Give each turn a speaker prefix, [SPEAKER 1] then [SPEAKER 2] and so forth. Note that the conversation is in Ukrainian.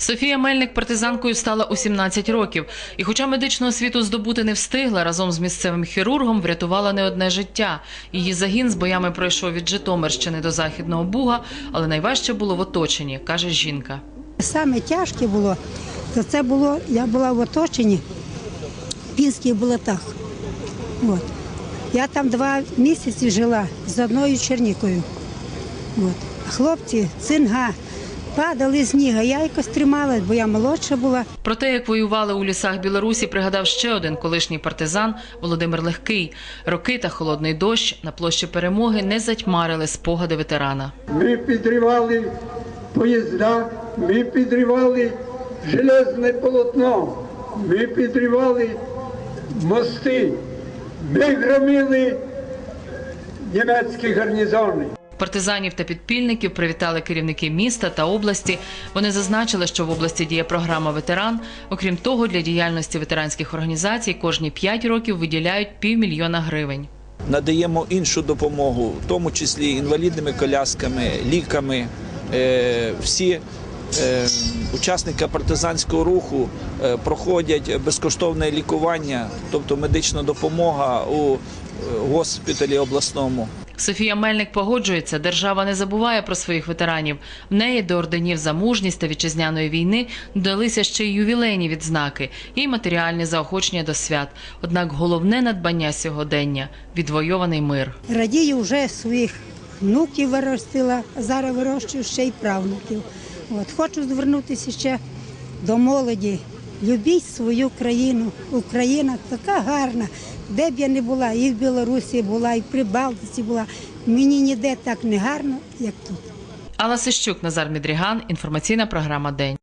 [SPEAKER 1] Софія Мельник партизанкою стала у 17 років, і, хоча медичну освіту здобути не встигла, разом з місцевим хірургом врятувала не одне життя. Її загін з боями пройшов від Житомирщини до Західного Буга, але найважче було в оточенні, каже жінка.
[SPEAKER 2] Саме тяжке було, то це було, я була в оточенні в Пінських болотах. От. Я там два місяці жила з одною чернікою. От. Хлопці, цинга, падали з ніга. Я якось трималась, бо я молодша була.
[SPEAKER 1] Про те, як воювали у лісах Білорусі, пригадав ще один колишній партизан Володимир Легкий. Роки та холодний дощ на площі перемоги не затьмарили спогади ветерана.
[SPEAKER 3] Ми підривали поїзда, ми підривали железне полотно, ми підривали мости, ми громили німецькі гарнізони.
[SPEAKER 1] Партизанів та підпільників привітали керівники міста та області. Вони зазначили, що в області діє програма ветеран. Окрім того, для діяльності ветеранських організацій кожні 5 років виділяють півмільйона гривень.
[SPEAKER 4] надаємо іншу допомогу, в тому числі інвалідними колясками, ліками. Е, Всі е, учасники партизанського руху е, проходять безкоштовне лікування, тобто медична допомога у госпіталі обласному.
[SPEAKER 1] Софія Мельник погоджується, держава не забуває про своїх ветеранів. В неї до орденів за мужність та вітчизняної війни додалися ще й ювілейні відзнаки і матеріальні заохочення до свят. Однак головне надбання сьогодення відвойований мир.
[SPEAKER 2] Радію вже своїх внуків виростила, зараз вирощую ще й правнуків. От. Хочу звернутися ще до молоді. Любіть свою країну. Україна така гарна. Де б я не була, і в Білорусі була, і в Прибалтиці була. Мені ніде так не гарно, як тут.
[SPEAKER 1] Алла Сищук, Назар Мідріган. Інформаційна програма День.